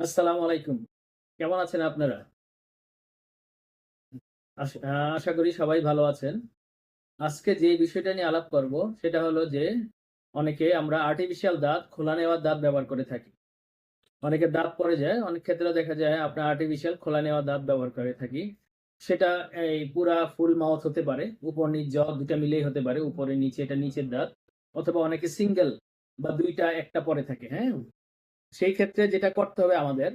আসসালামু আলাইকুম। কেমন আছেন আপনারা? আশা করি সবাই ভালো আছেন। আজকে যে বিষয়টা নিয়ে আলাপ করব সেটা হলো যে, অনেকে আমরা আর্টিফিশিয়াল দাঁত, খোলা নেওয়ার দাঁত ব্যবহার করে থাকি। অনেকে দাঁত পড়ে যায়, অনেক ক্ষেত্রে দেখা যায় আপনার আর্টিফিশিয়াল খোলা নেওয়া দাঁত ব্যবহার করে থাকি। সেটা এই পুরা ফুল মাউথ হতে পারে, উপর নিচ জ ২ টা মিলেই হতে পারে। উপরে নিচে এটা নিচের দাঁত। অথবা অনেকে সিঙ্গেল বা দুইটা একটা পরে থাকে, হ্যাঁ? সেই ক্ষেত্রে যেটা করতে হবে আমাদের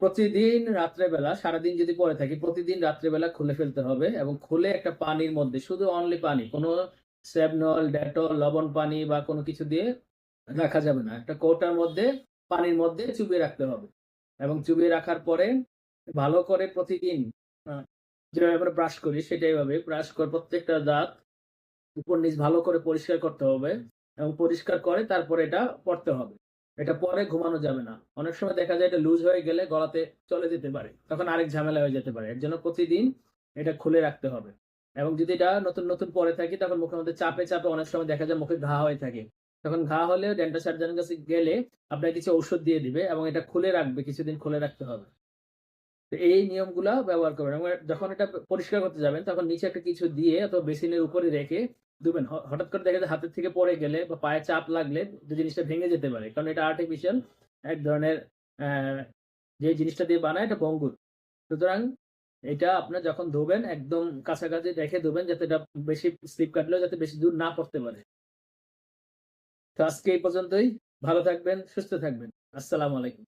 প্রতিদিন রাত্রেবেলা সারাদিন যদি পরে থাকি, প্রতিদিন রাত্রেবেলা খুলে ফেলতে হবে এবং খুলে একটা পানির মধ্যে শুধু অনলি পানি, কোনো স্যাভনল, ডেটল, লবণ পানি বা কোনো কিছু দিয়ে রাখা যাবে না। একটা কৌটার মধ্যে পানির মধ্যে চুবিয়ে রাখতে হবে। এবং চুবিয়ে রাখার পরে ভালো করে প্রতিদিন যেভাবে আমরা ব্রাশ করি সেটাই এভাবে ব্রাশ করে প্রত্যেকটা দাঁত উপর নিচ ভালো করে পরিষ্কার করতে হবে এবং পরিষ্কার করে তারপরে এটা পড়তে হবে। এটা পরে ঘুমানো যাবে না। অনেক সময় দেখা যায় এটা লুজ হয়ে গেলে গলাতে চলে যেতে পারে। তখন আরেক ঝামেলা হয়ে যেতে পারে। এর জন্য প্রতিদিন এটা খুলে রাখতে হবে। এবং যদি এটা নতুন, নতুন পরে থাকি তখন মুখের মধ্যে চাপে, চাপে অনেক সময় দেখা যায় মুখে ঘা হয়ে থাকে। তখন ঘা হলে ডেন্টাল সার্জনের কাছে গেলে আপনাকে কিছু ঔষধ দিয়ে দিবে এবং এটা খুলে রাখবে, কিছুদিন খুলে রাখতে হবে। তো এই নিয়মগুলা ব্যবহার করবেন এবং যখন এটা পরিষ্কার করতে যাবেন তখন নিচে একটা কিছু দিয়ে অথবা বেসিনের উপরে রেখে ধুবেন। হ হঠাৎ করে দেখা যায় হাতের থেকে পড়ে গেলে বা পায়ে চাপ লাগলে যে জিনিসটা ভেঙে যেতে পারে। কারণ এটা আর্টিফিশিয়াল এক ধরনের যে জিনিসটা দিয়ে বানায় এটা ভঙ্গুর। সুতরাং এটা আপনার যখন ধোবেন একদম কাছাকাছি রেখে ধোবেন যাতে এটা বেশি স্লিপ কাটলেও যাতে বেশি দূর না পড়তে পারে। তো আজকে এই পর্যন্তই। ভালো থাকবেন, সুস্থ থাকবেন। আসসালামু আলাইকুম।